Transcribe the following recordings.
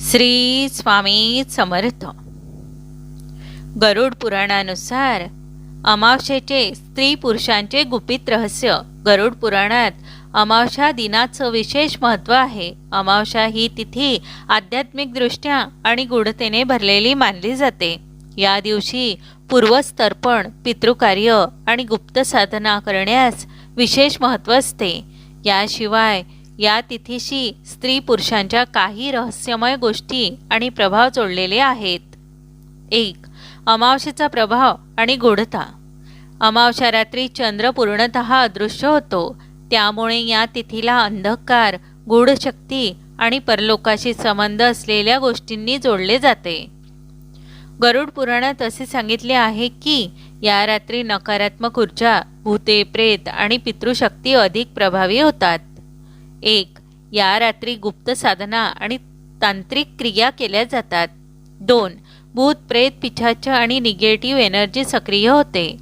श्री स्वामी समर्थ. गरुड पुराणानुसार अमावशेचे स्त्री पुरुषांचे गुपित रहस्य. गरुड पुराणात अमावस्या दिनाचं विशेष महत्त्व आहे. अमावस्या ही तिथी आध्यात्मिकदृष्ट्या आणि गूढतेने भरलेली मानली जाते. या दिवशी पूर्वस्तर्पण पितृकार्य आणि गुप्त साधना करण्यास विशेष महत्त्व असते. याशिवाय या तिथीशी स्त्री पुरुषांच्या काही रहस्यमय गोष्टी आणि प्रभाव जोडलेले आहेत. एक अमावशेचा प्रभाव आणि गूढता अमावशा रात्री चंद्र पूर्णत अदृश्य होतो. त्यामुळे या तिथीला अंधकार गूढ शक्ती आणि परलोकाशी संबंध असलेल्या गोष्टींनी जोडले जाते. गरुड पुराणात असे सांगितले आहे की या रात्री नकारात्मक ऊर्जा भूते प्रेत आणि पितृशक्ती अधिक प्रभावी होतात. एक या रात्री गुप्त साधना आणि तांत्रिक क्रिया केल्या जातात. दोन भूत प्रेत पिछाच्या आणि निगेटिव्ह एनर्जी सक्रिय होते.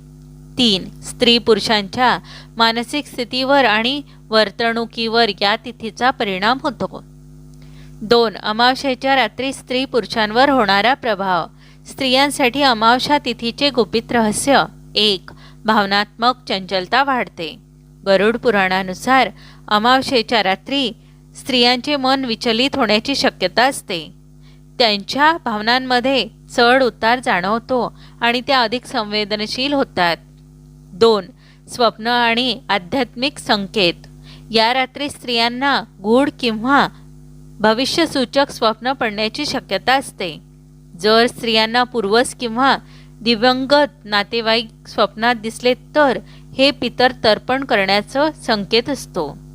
तीन स्त्री पुरुषांच्या मानसिक स्थितीवर आणि वर्तणुकीवर या तिथीचा परिणाम होतो. दोन अमावश्याच्या रात्री स्त्री पुरुषांवर होणारा प्रभाव. स्त्रियांसाठी अमावशा तिथीचे गुपित रहस्य. एक भावनात्मक चंचलता वाढते. गरुड पुराणानुसार अमावशेच्या रात्री स्त्रियांचे मन विचलित होण्याची शक्यता असते. त्यांच्या भावनांमध्ये चढ उतार जाणवतो आणि त्या अधिक संवेदनशील होतात. दोन स्वप्न आणि आध्यात्मिक संकेत. या रात्री स्त्रियांना गूढ किंवा भविष्यसूचक स्वप्न पडण्याची शक्यता असते. जर स्त्रियांना पूर्वज किंवा दिवंगत नातेवाईक स्वप्नात दिसले तर हे पितर तर्पण करण्याचं संकेत असतो.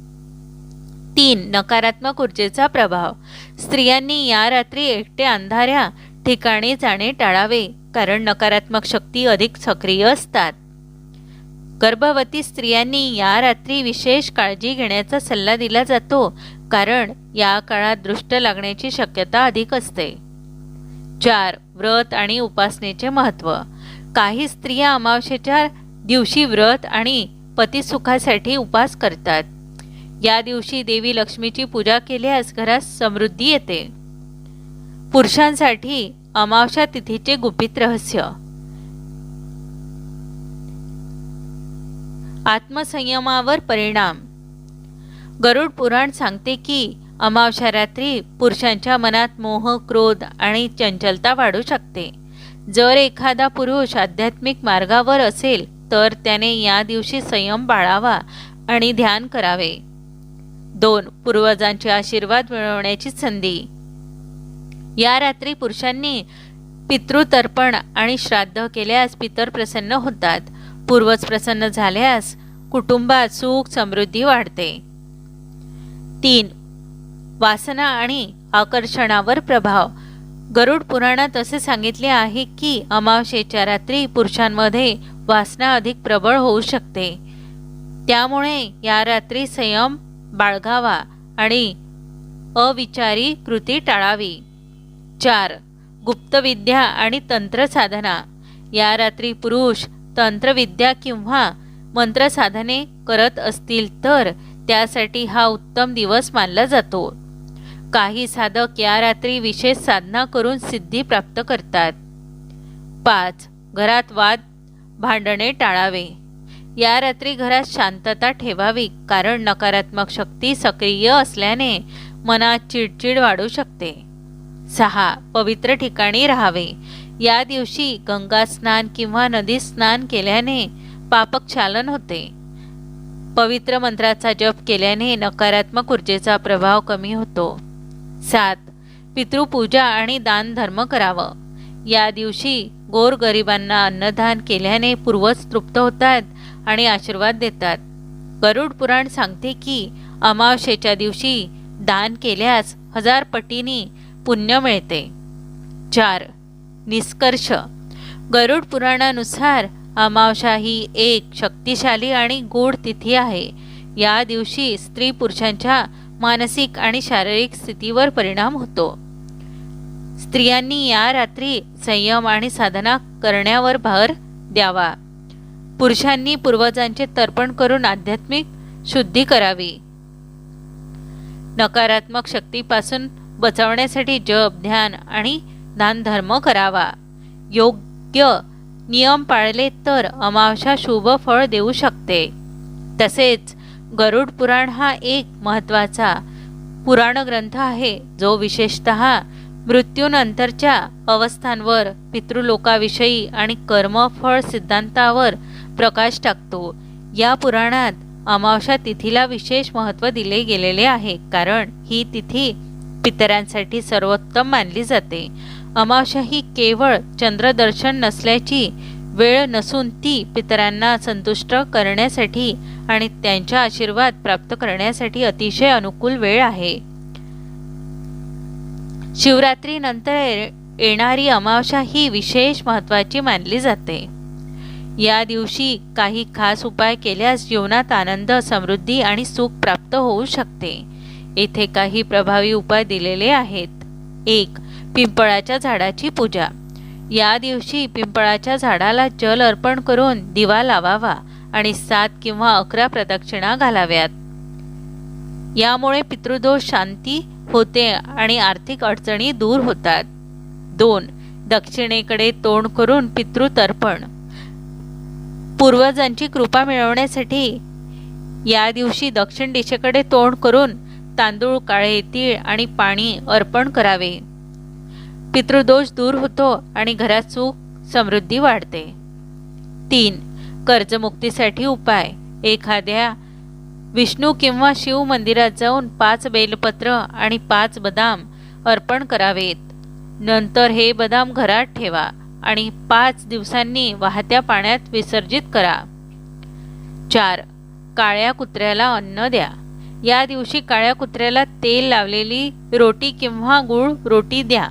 तीन नकारात्मक ऊर्जेचा प्रभाव. स्त्रियांनी या रात्री एकटे अंधाऱ्या ठिकाणी जाणे टाळावे कारण नकारात्मक शक्ती अधिक सक्रिय असतात. गर्भवती स्त्रियांनी या रात्री विशेष काळजी घेण्याचा सल्ला दिला जातो कारण या काळात दृष्ट लागण्याची शक्यता अधिक असते. चार व्रत आणि उपासनेचे महत्त्व. काही स्त्रिया अमावस्येच्या दिवशी व्रत आणि पतिसुखासाठी उपास करतात. या दिवशी देवी लक्ष्मीची पूजा केल्यास घरात समृद्धी येते. पुरुषांसाठी अमावस्या तिथीचे गुपित रहस्य. आत्मसंयमावर परिणाम. गरुड पुराण सांगते की अमावस्या रात्री पुरुषांच्या मनात मोह क्रोध आणि चंचलता वाढू शकते. जर एखादा पुरुष आध्यात्मिक मार्गावर असेल तर त्याने या दिवशी संयम बाळावा आणि ध्यान करावे. दोन पूर्वजांचे आशीर्वाद मिळवण्याची संधी. या रात्री पुरुषांनी पितृतर्पण आणि श्राद्ध केल्यास पितर प्रसन्न होतात. पूर्वज प्रसन्न झाल्यास कुटुंबात सुख समृद्धी वाढते. तीन वासना आणि आकर्षणावर प्रभाव. गरुड पुराणात असे सांगितले आहे की अमावशेच्या रात्री पुरुषांमध्ये वासना अधिक प्रबळ होऊ शकते. त्यामुळे या रात्री संयम बाळगावा आणि अविचारी कृती टाळावी. चार गुप्तविद्या आणि तंत्रसाधना. या रात्री पुरुष तंत्रविद्या किंवा मंत्रसाधने करत असतील तर त्यासाठी हा उत्तम दिवस मानला जातो. काही साधक या रात्री विशेष साधना करून सिद्धी प्राप्त करतात. पाच घरात वाद भांडणे टाळावे. या रात्री घरात शांतता ठेवावी कारण नकारात्मक शक्ती सक्रिय असल्याने मनात चिडचिड वाढू शकते. सहा पवित्र ठिकाणी राहावे. या दिवशी गंगा स्नान किंवा नदी स्नान केल्याने पापक्षालन होते. पवित्र मंत्राचा जप केल्याने नकारात्मक ऊर्जेचा प्रभाव कमी होतो. सात पितृपूजा आणि दान धर्म करावं. या दिवशी गोरगरिबांना अन्नदान केल्याने पूर्वज तृप्त होतात आणि आशीर्वाद देतात. गरुड पुराण सांगते की अमावशेच्या दिवशी दान केल्यास हजार पटीनी पुण्य मिळते. चार. निष्कर्ष. गरुड पुराणानुसार अमावशा ही एक शक्तिशाली आणि गूढ तिथी आहे. या दिवशी स्त्री पुरुषांच्या मानसिक आणि शारीरिक स्थितीवर परिणाम होतो. स्त्रियांनी या रात्री संयम आणि साधना करण्यावर भर द्यावा. पुरुषांनी पूर्वजांचे तर्पण करून आध्यात्मिक शुद्धी करावी. नकारात्मक शक्तीपासून बचावण्यासाठी जप ध्यान आणि दानधर्म करावा. योग्य नियम पाळले तर अमावशा शुभ फळ देऊ शकते. तसेच गरुड पुराण हा एक महत्त्वाचा पुराण ग्रंथ आहे जो विशेषत मृत्यूनंतरच्या अवस्थांवर पितृलोकाविषयी आणि कर्मफळ सिद्धांतावर प्रकाश टाकतो. या पुराणात अमावस्या तिथीला विशेष महत्त्व दिले गेलेले आहे कारण ही तिथी पितरांसाठी सर्वोत्तम मानली जाते. अमावस्या ही केवळ चंद्रदर्शन नसल्याची वेळ नसून ती पितरांना संतुष्ट करण्यासाठी आणि त्यांचा आशीर्वाद प्राप्त करण्यासाठी अतिशय अनुकूल वेळ आहे. शिवरात्रीनंतर ये- येणारी अमावस्या ही विशेष महत्त्वाची मानली जाते. या दिवशी काही खास उपाय केल्यास जीवनात आनंद समृद्धी आणि सुख प्राप्त होऊ शकते. येथे काही प्रभावी उपाय दिलेले आहेत. एक पिंपळाच्या झाडाची पूजा. या दिवशी पिंपळाच्या झाडाला जल अर्पण करून दिवा लावावा आणि सात किंवा अकरा प्रदक्षिणा घालाव्यात. यामुळे पितृदोष शांती होते आणि आर्थिक अडचणी दूर होतात. दोन दक्षिणेकडे तोंड करून पितृतर्पण. पूर्वजांची कृपा मिळवण्यासाठी या दिवशी दक्षिण दिशेकडे तोंड करून तांदूळ काळे तीळ आणि पाणी अर्पण करावे. पितृदोष दूर होतो आणि घरात सुख समृद्धी वाढते. तीन कर्जमुक्तीसाठी उपाय. एखाद्या विष्णू किंवा शिव मंदिरात जाऊन पाच बेलपत्र आणि पाच बदाम अर्पण करावेत. नंतर हे बदाम घरात ठेवा. आणि पाच दिवसांनी वाहत्या पाण्यात विसर्जित करा. चार काळ्या कुत्र्याला अन्न द्या. या दिवशी काळ्या कुत्र्याला तेल लावलेली रोटी किंवा गूळ रोटी द्या.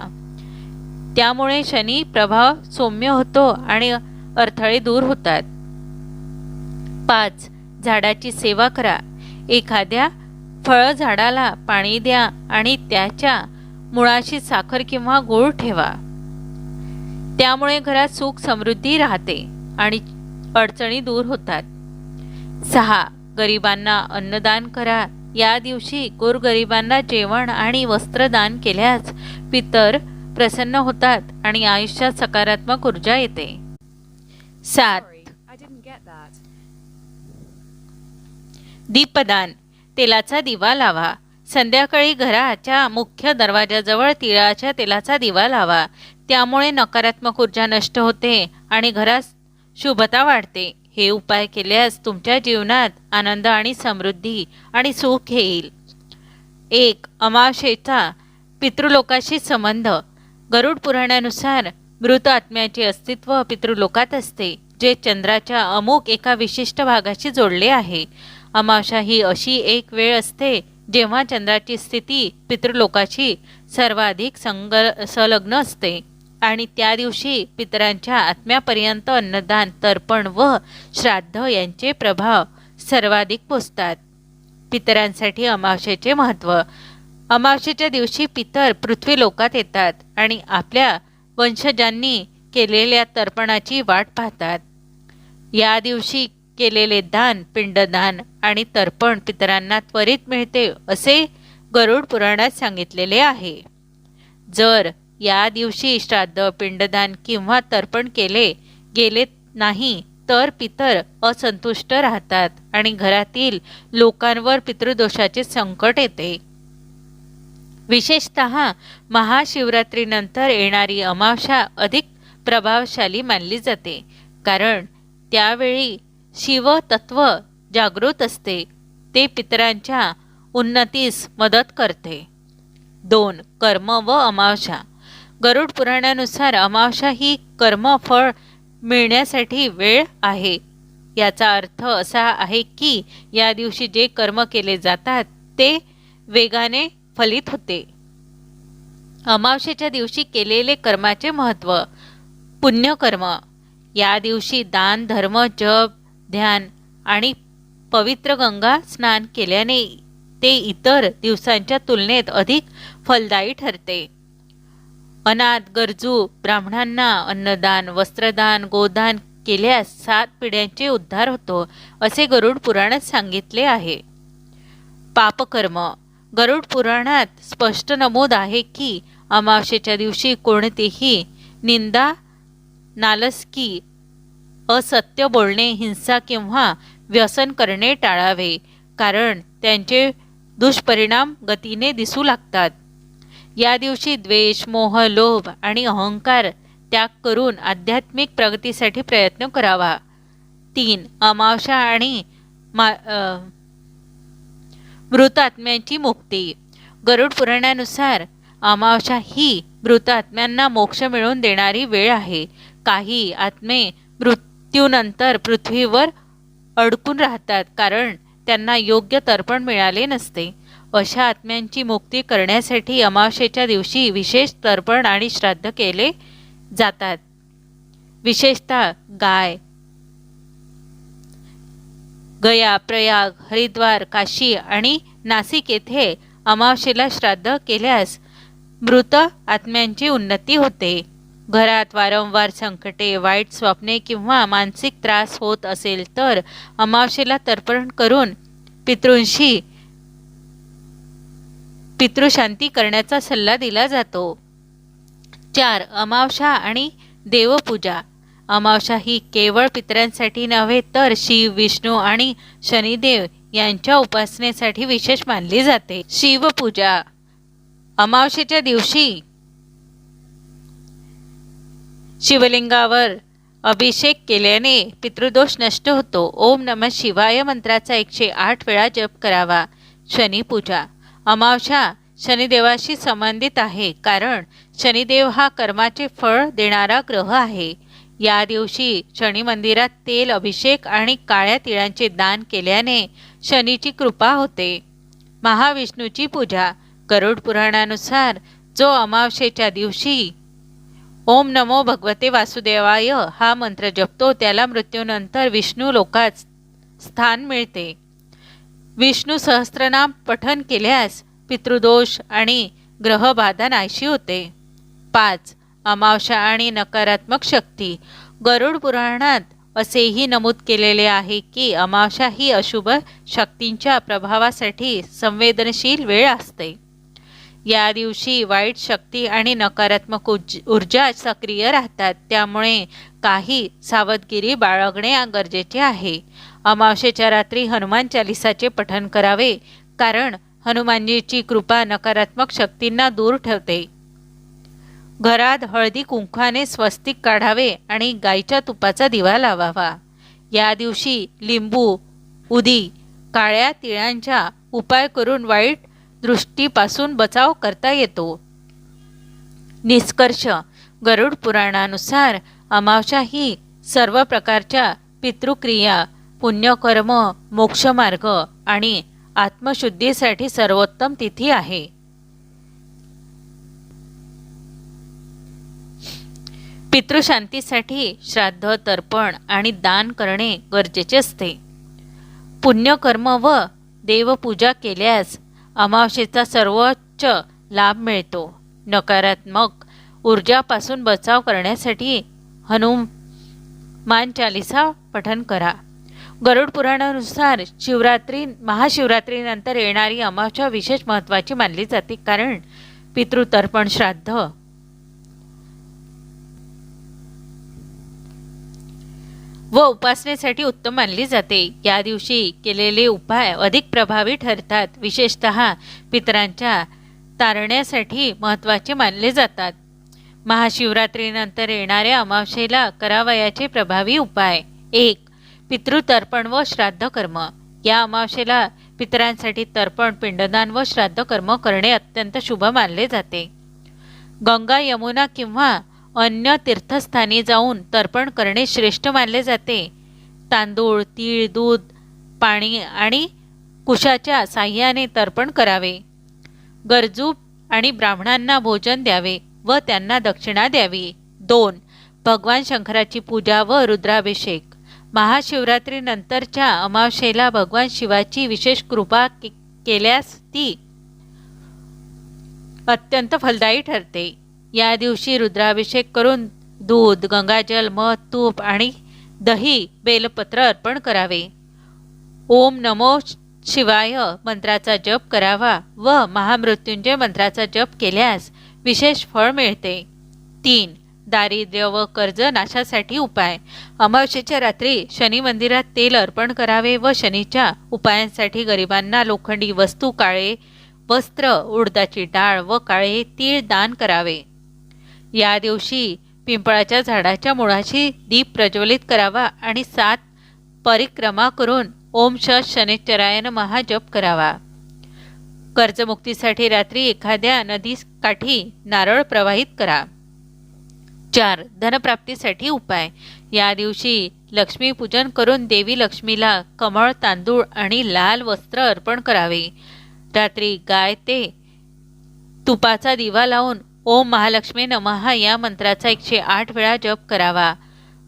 त्यामुळे शनी प्रभाव सौम्य होतो आणि अडथळे दूर होतात. पाच झाडाची सेवा करा. एखाद्या फळ झाडाला पाणी द्या आणि त्याच्या मुळाशी साखर किंवा गूळ ठेवा. त्यामुळे घरात सुख समृद्धी राहते आणि अडचणी दूर होतात. सहा गरिबांना अन्नदान करा. या दिवशी गोरगरिबांना जेवण आणि वस्त्रदान केल्यास पितर प्रसन्न होतात आणि आयुष्यात सकारात्मक ऊर्जा येते. सात. दीपदान. तेलाचा दिवा लावा. संध्याकाळी घराच्या मुख्य दरवाजाजवळ तिळाच्या तेलाचा दिवा लावा. त्यामुळे नकारात्मक ऊर्जा नष्ट होते आणि घरात शुभता वाढते. हे उपाय केल्यास तुमच्या जीवनात आनंद आणि समृद्धी आणि सुख येईल. एक अमावशेचा पितृलोकाशी संबंध. गरुड पुराणानुसार मृत आत्म्याचे अस्तित्व पितृलोकात असते जे चंद्राच्या अमुक एका विशिष्ट भागाशी जोडले आहे. अमावशा ही अशी एक वेळ असते जेव्हा चंद्राची स्थिती पितृलोकाशी सर्वाधिक संग संलग्न असते. आणि त्या दिवशी पितरांच्या आत्म्यापर्यंत अन्नदान तर्पण व श्राद्ध यांचे प्रभाव सर्वाधिक पोचतात. पितरांसाठी अमावशेचे महत्त्व. अमावशेच्या दिवशी पितर पृथ्वी लोकात येतात आणि आपल्या वंशजांनी केलेल्या तर्पणाची वाट पाहतात. या दिवशी केलेले दान पिंडदान आणि तर्पण पितरांना त्वरित मिळते असे गरुड पुराणात सांगितलेले आहे. जर या दिवशी श्राद्ध पिंडदान किंवा तर्पण केले गेले नाही तर पितर असंतुष्ट राहतात आणि घरातील लोकांवर पितृदोषाचे संकट येते. विशेषत महाशिवरात्रीनंतर येणारी अमावस्या अधिक प्रभावशाली मानली जाते कारण त्यावेळी शिवतत्व जागृत असते ते पितरांच्या उन्नतीस मदत करते. दोन कर्म व अमावस्या. गरुड पुराणानुसार अमावस्या ही कर्मफळ मिळण्यासाठी वेळ आहे. याचा अर्थ असा आहे की या दिवशी जे कर्म केले जातात ते वेगाने फलित होते. अमावस्येच्या दिवशी केलेले कर्माचे महत्त्व पुण्यकर्म. या दिवशी दान धर्म जप ध्यान आणि पवित्र गंगा स्नान केल्याने ते इतर दिवसांच्या तुलनेत अधिक फलदायी ठरते. अनाथ गरजू ब्राह्मणांना अन्नदान वस्त्रदान गोदान केल्यास सात पिढ्यांचे उद्धार होतो असे गरुड पुराणात सांगितले आहे. पापकर्म. गरुड पुराणात स्पष्ट नमूद आहे की अमावस्येच्या दिवशी कोणतीही निंदा नालस्की असत्य बोलणे हिंसा किंवा व्यसन करणे टाळावे कारण त्यांचे दुष्परिणाम गतीने दिसू लागतात. या दिवशी द्वेष मोह लोभ आणि अहंकार त्याग करून आध्यात्मिक प्रगतीसाठी प्रयत्न करावा. तीन अमावस्या आणि मा मृतात्म्यांची मृत आत्म्यांची मुक्ती. गरुड पुराणानुसार अमावस्या ही मृत आत्म्यांना मोक्ष मिळवून देणारी वेळ आहे. काही आत्मे मृत्यूनंतर पृथ्वीवर अडकून राहतात कारण त्यांना योग्य तर्पण मिळाले नसते. अशा आत्म्यांची मुक्ती करण्यासाठी अमावस्येच्या दिवशी विशेष तर्पण आणि श्राद्ध केले जातात. विशेषतः गाय गया प्रयाग हरिद्वार काशी आणि नाशिक येथे अमावस्येला श्राद्ध केल्यास मृत आत्म्यांची उन्नती होते. घरात वारंवार संकटे वाईट स्वप्ने किंवा मानसिक त्रास होत असेल तर अमावस्येला तर्पण करून पितृंशी पितृशांती करण्याचा सल्ला दिला जातो. चार अमावशा आणि देवपूजा. अमावशा ही केवळ पितरांसाठी नव्हे तर शिव विष्णू आणि शनिदेव यांच्या उपासनेसाठी विशेष मानली जाते. शिवपूजा. अमावशेच्या दिवशी शिवलिंगावर अभिषेक केल्याने पितृदोष नष्ट होतो. ओम नम शिवाय मंत्राचा एकशे आठ वेळा जप करावा. शनिपूजा. अमावस्या शनिदेवाशी संबंधित आहे कारण शनिदेव हा कर्माचे फळ देणारा ग्रह आहे. या दिवशी शनी मंदिरात तेल अभिषेक आणि काळ्या तिळांचे दान केल्याने शनीची कृपा होते. महाविष्णूची पूजा गरुड पुराणानुसार जो अमावस्येच्या दिवशी ओम नमो भगवते वासुदेवाय हा मंत्र जपतो त्याला मृत्यूनंतर विष्णू लोकात स्थान मिळते. विष्णू सहस्त्रनाम पठन केल्यास पितृदोष आणि ग्रहबाधा नाहीशी होते. पाच अमावशा आणि नकारात्मक शक्ती. गरुड पुराणात असेही नमूद केलेले आहे की अमावशा ही अशुभ शक्तींच्या प्रभावासाठी संवेदनशील वेळ असते. या दिवशी वाईट शक्ती आणि नकारात्मक उज ऊर्जा सक्रिय राहतात. त्यामुळे काही सावधगिरी बाळगणे गरजेचे आहे. अमावशेच्या रात्री हनुमान चालिसाचे पठन करावे कारण हनुमानजीची कृपा नकारात्मक शक्तींना दूर ठेवते. घरात हळदी कुंखाने स्वस्तिक काढावे आणि गाईच्या तुपाचा दिवा लावावा. या दिवशी लिंबू उदी काळ्या तिळांचा उपाय करून वाईट दृष्टीपासून बचाव करता येतो. निष्कर्ष गरुड पुराणानुसार अमावस्या ही सर्व प्रकारच्या पितृक्रिया पुण्यकर्म मोक्षमार्ग आणि आत्मशुद्धीसाठी सर्वोत्तम तिथी आहे. पितृशांतीसाठी श्राद्ध तर्पण आणि दान करणे गरजेचे असते. पुण्यकर्म व देवपूजा केल्यास अमावशेचा सर्वोच्च लाभ मिळतो. नकारात्मक ऊर्जापासून बचाव करण्यासाठी हनुमान चालिसा पठन करा. गरुड पुराणानुसार शिवरात्री महाशिवरात्रीनंतर येणारी अमावस्या विशेष महत्त्वाची मानली जाते कारण पितृतर्पण श्राद्ध व उपासनेसाठी उत्तम मानली जाते. या दिवशी केलेले उपाय अधिक प्रभावी ठरतात. विशेषत पितरांच्या तारण्यासाठी महत्त्वाचे मानले जातात. महाशिवरात्रीनंतर येणाऱ्या अमावशेला करावयाचे प्रभावी उपाय. एक पितृतर्पण व श्राद्ध कर्म या अमावशेला पितरांसाठी तर्पण पिंडदान व श्राद्ध कर्म करणे अत्यंत शुभ मानले जाते. गंगा यमुना किंवा अन्य तीर्थस्थानी जाऊन तर्पण करणे श्रेष्ठ मानले जाते. तांदूळ तीळ दूध पाणी आणि कुशाच्या साह्याने तर्पण करावे. गरजू आणि ब्राह्मणांना भोजन द्यावे व त्यांना दक्षिणा द्यावी. दोन भगवान शंकराची पूजा व रुद्राभिषेक. महाशिवरात्रीनंतरच्या अमावशेला भगवान शिवाची विशेष कृपा के केल्यास ती अत्यंत फलदायी ठरते. या दिवशी रुद्राभिषेक करून दूध गंगाजल मध तूप आणि दही बेलपत्र अर्पण करावे. ओम नमो शिवाय मंत्राचा जप करावा व महामृत्युंजय मंत्राचा जप केल्यास विशेष फळ मिळते. तीन दारिद्र्य व कर्ज नाशासाठी उपाय. अमावस्येच्या रात्री शनी मंदिरात तेल अर्पण करावे व शनीच्या उपायांसाठी गरिबांना लोखंडी वस्तू काळे वस्त्र उडदाची डाळ व काळे तीळ दान करावे. या दिवशी पिंपळाच्या झाडाच्या मुळाशी दीप प्रज्वलित करावा आणि सात परिक्रमा करून ओम श शनिश्चरायन महाजप करावा. कर्जमुक्तीसाठी रात्री एखाद्या नदी काठी नारळ प्रवाहित करा. चार धनप्राप्तीसाठी उपाय. या दिवशी लक्ष्मीपूजन करून देवी लक्ष्मीला कमळ तांदूळ आणि लाल वस्त्र अर्पण करावे. रात्री गाय ते तुपाचा दिवा लावून ओम महालक्ष्मी नमः या मंत्राचा एकशे आठ वेळा जप करावा.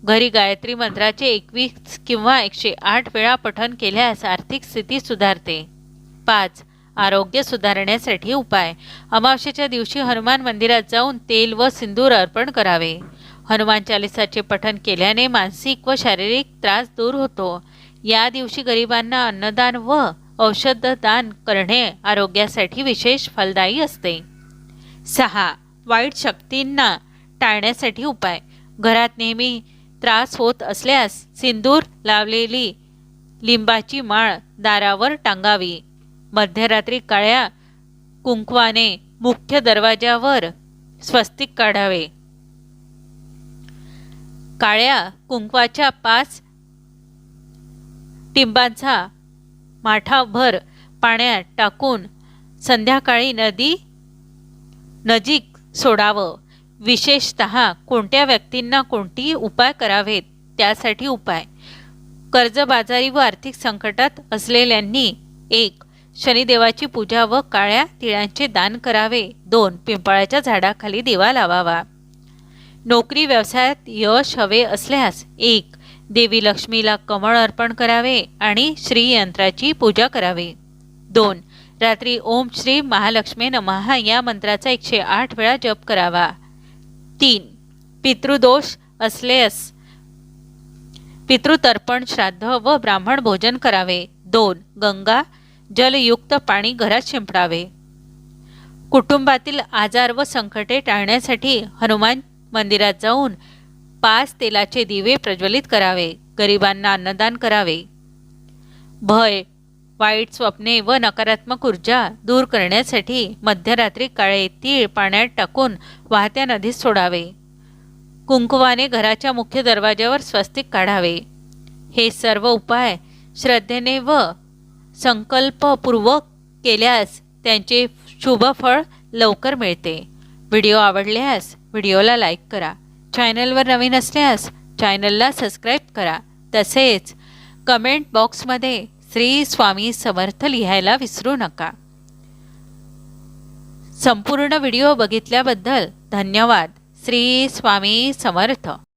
घरी गायत्री मंत्राचे एकवीस किंवा एकशे आठ वेळा पठन केल्यास आर्थिक स्थिती सुधारते. पाच. आरोग्य सुधारण्यासाठी उपाय. अमावस्येच्या दिवशी हनुमान मंदिरात जाऊन तेल व सिंदूर अर्पण करावे. हनुमान चालिसाचे पठन केल्याने मानसिक व शारीरिक त्रास दूर होतो. या दिवशी गरिबांना अन्नदान व औषध दान करणे आरोग्यासाठी विशेष फलदायी असते. सहा. वाईट शक्तींना टाळण्यासाठी उपाय. घरात नेहमी त्रास होत असल्यास सिंदूर लावलेली लिंबाची माळ दारावर टांगावी. मध्यरात्री काळ्या कुंकवाने मुख्य दरवाजावर स्वस्तिक काढावे. काळ्या कुंकवाच्या पाच टिंबांचा माठाभर पाण्यात टाकून संध्याकाळी नदी नजीक सोडावं. विशेषत कोणत्या व्यक्तींना कोणतीही उपाय करावेत त्यासाठी उपाय. कर्जबाजारी व आर्थिक संकटात असलेल्यांनी एक शनिदेवाची पूजा व काळ्या तिळांचे दान करावे. दोन पिंपळाच्या झाडाखाली दिवा लावावा. नोकरी व्यवसायात यश हवे असल्यास एक देवी लक्ष्मीला कमळ अर्पण करावे आणि श्रीयंत्राची पूजा करावी. दोन. रात्री ओम श्री महालक्ष्मी नमहा या मंत्राचा एकशे आठ वेळा जप करावा. तीन. पितृदोष असल्यास पितृतर्पण श्राद्ध व ब्राह्मण भोजन करावे. दोन. गंगा जलयुक्त पाणी घरात शिंपडावे. कुटुंबातील आजार व संकटे टाळण्यासाठी हनुमान मंदिरात जाऊन पाच तेलाचे दिवे प्रज्वलित करावे. गरिबांना अन्नदान करावे. भय वाईट स्वप्ने व नकारात्मक ऊर्जा दूर करण्यासाठी मध्यरात्री काळे तीळ पाण्यात टाकून वाहत्या नदीत सोडावे. कुंकुवाने घराच्या मुख्य दरवाज्यावर स्वस्तिक काढावे. हे सर्व उपाय श्रद्धेने व संकल्पपूर्वक केल्यास त्यांचे शुभ फळ लवकर मिळते. व्हिडिओ आवडल्यास व्हिडिओला लाईक करा. चॅनलवर नवीन असल्यास चॅनलला सबस्क्राईब करा. तसेच कमेंट बॉक्समध्ये श्री स्वामी समर्थ लिहायला विसरू नका. संपूर्ण व्हिडिओ बघितल्याबद्दल धन्यवाद. श्री स्वामी समर्थ.